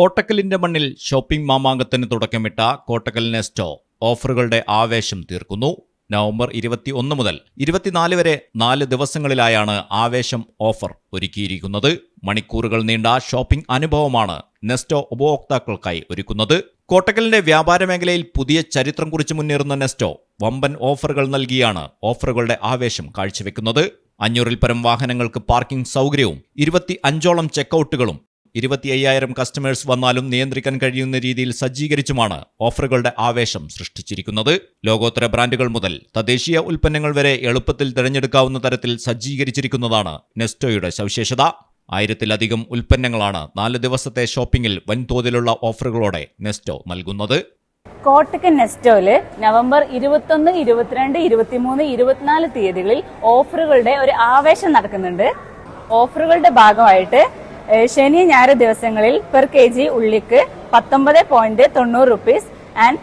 കോട്ടക്കലിന്റെ മണ്ണിൽ ഷോപ്പിംഗ് മാമാങ്കത്തിന് തുടക്കമിട്ട കോട്ടക്കൽ നെസ്റ്റോ ഓഫറുകളുടെ ആവേശം തീർക്കുന്നു. നവംബർ ഇരുപത്തി ഒന്ന് മുതൽ ഇരുപത്തിനാല് വരെ നാല് ദിവസങ്ങളിലായാണ് ആവേശം ഓഫർ ഒരുക്കിയിരിക്കുന്നത്. മണിക്കൂറുകൾ നീണ്ട ഷോപ്പിംഗ് അനുഭവമാണ് നെസ്റ്റോ ഉപഭോക്താക്കൾക്കായി ഒരുക്കുന്നത്. കോട്ടക്കലിന്റെ വ്യാപാര മേഖലയിൽ പുതിയ ചരിത്രം കുറിച്ച് മുന്നേറുന്ന നെസ്റ്റോ വമ്പൻ ഓഫറുകൾ നൽകിയാണ് ഓഫറുകളുടെ ആവേശം കാഴ്ചവെക്കുന്നത്. അഞ്ഞൂറിൽ പരം വാഹനങ്ങൾക്ക് പാർക്കിംഗ് സൗകര്യവും ഇരുപത്തി അഞ്ചോളം ചെക്കൌട്ടുകളും ഇരുപത്തി അയ്യായിരം കസ്റ്റമേഴ്സ് വന്നാലും നിയന്ത്രിക്കാൻ കഴിയുന്ന രീതിയിൽ സജ്ജീകരിച്ചുമാണ് ഓഫറുകളുടെ ആവേശം സൃഷ്ടിച്ചിരിക്കുന്നത്. ലോകോത്തര ബ്രാൻഡുകൾ മുതൽ തദ്ദേശീയ ഉൽപ്പന്നങ്ങൾ വരെ എളുപ്പത്തിൽ തിരഞ്ഞെടുക്കാവുന്ന തരത്തിൽ സജ്ജീകരിച്ചിരിക്കുന്നതാണ് നെസ്റ്റോയുടെ സവിശേഷത. ആയിരത്തിലധികം ഉൽപ്പന്നങ്ങളാണ് നാല് ദിവസത്തെ ഷോപ്പിംഗിൽ വൻതോതിലുള്ള ഓഫറുകളോടെ നെസ്റ്റോ നൽകുന്നത്. കോട്ടക്കൻ നെസ്റ്റോയിൽ നവംബർ ഇരുപത്തൊന്ന് ഇരുപത്തിരണ്ട് ഇരുപത്തിമൂന്ന് ഇരുപത്തിനാല് തീയതികളിൽ ഓഫറുകളുടെ ഒരു ആവേശം നടക്കുന്നുണ്ട്. ഓഫറുകളുടെ ഭാഗമായിട്ട് ശനി ഞായർ ദിവസങ്ങളിൽ പെർ കെ ജി ഉള്ളിക്ക് പത്തൊമ്പത് പോയിന്റ് തൊണ്ണൂറ് rupees and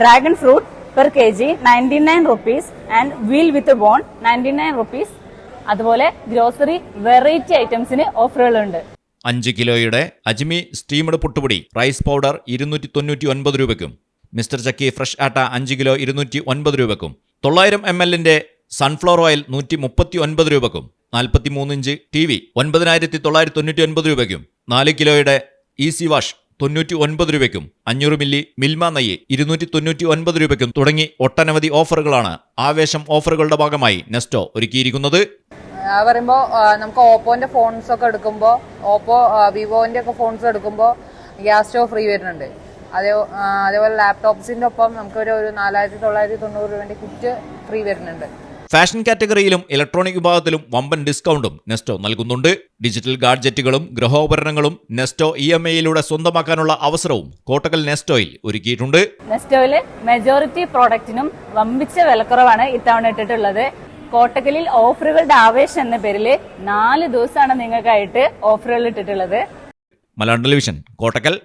dragon fruit per K G ninety nine rupees and veal with bone ninety nine rupees അതുപോലെ ഗ്രോസറി വെറൈറ്റി ഐറ്റംസിന് ഓഫറുകളുണ്ട് അഞ്ച് കിലോയുടെ അജ്മി സ്റ്റീംഡ് പുട്ടുപൊടി റൈസ് പൗഡർ ഇരുന്നൂറ്റി തൊണ്ണൂറ്റി ഒൻപത് രൂപയ്ക്കും. മിസ്റ്റർ ചക്കി ഫ്രഷ് ആട്ട അഞ്ച് കിലോ ഇരുന്നൂറ്റി ഒൻപത് രൂപയ്ക്കും. തൊള്ളായിരം എം എല്ലിന്റെ സൺഫ്ലവർ ഓയിൽ നൂറ്റി മുപ്പത്തി ഒൻപത് രൂപയ്ക്കും നാൽപ്പത്തി മൂന്ന് ഇഞ്ച് ടി വി ഒൻപതിനായിരത്തി തൊള്ളായിരത്തി തൊണ്ണൂറ്റി ഒൻപത് രൂപയ്ക്കും നാല് കിലോയുടെ ഈസി വാഷ് തൊണ്ണൂറ്റി ഒൻപത് രൂപയ്ക്കും അഞ്ഞൂറ് മില്ലി മിൽമ നെയ്യ് ഇരുന്നൂറ്റി തൊണ്ണൂറ്റി ഒൻപത് രൂപയ്ക്കും തുടങ്ങി ഒട്ടനവധി ഓഫറുകളാണ്. ആവേശം ഓഫറുകളുടെ ഭാഗമായി നെസ്റ്റോ ഒരുക്കിയിരിക്കുന്നത്. പറയുമ്പോൾ നമുക്ക് ഓപ്പോന്റെ ഫോൺസ് ഒക്കെ എടുക്കുമ്പോൾ ഓപ്പോ വിവോന്റെ ഒക്കെ ഫോൺസ് എടുക്കുമ്പോൾ ഗ്യാസ് സ്റ്റോവ് ഫ്രീ വരുന്നുണ്ട്. അതേ അതേപോലെ ലാപ്ടോപ്സിന്റെ ഒപ്പം നമുക്ക് ഒരു ഒരു നാലായിരത്തി തൊള്ളായിരത്തി തൊണ്ണൂറ് രൂപേന്റെ കിറ്റ് ഫ്രീ വരുന്നുണ്ട്. ഫാഷൻ കാറ്റഗറിയിലും ഇലക്ട്രോണിക് വിഭാഗത്തിലും വമ്പൻ ഡിസ്കൗണ്ടും നെസ്റ്റോ നൽകുന്നുണ്ട്. ഡിജിറ്റൽ ഗാഡ്ജറ്റുകളും ഗൃഹോപകരണങ്ങളും നെസ്റ്റോ ഇ എം ഐയിലൂടെ സ്വന്തമാക്കാനുള്ള അവസരവും കോട്ടക്കൽ നെസ്റ്റോയിൽ ഒരുക്കിയിട്ടുണ്ട്. നെസ്റ്റോയിൽ മെജോറിറ്റി പ്രോഡക്റ്റിനും വമ്പിച്ച വിലക്കുറവാണ് ഇത്തവണ ഇട്ടിട്ടുള്ളത്. കോട്ടക്കലിൽ ഓഫറുകളുടെ ആവേശം എന്ന പേരിൽ നാല് ദിവസമാണ് നിങ്ങൾക്കായിട്ട് ഓഫറുകൾ ഇട്ടിട്ടുള്ളത്. മലയാളം ടെലിവിഷൻ കോട്ടക്കൽ.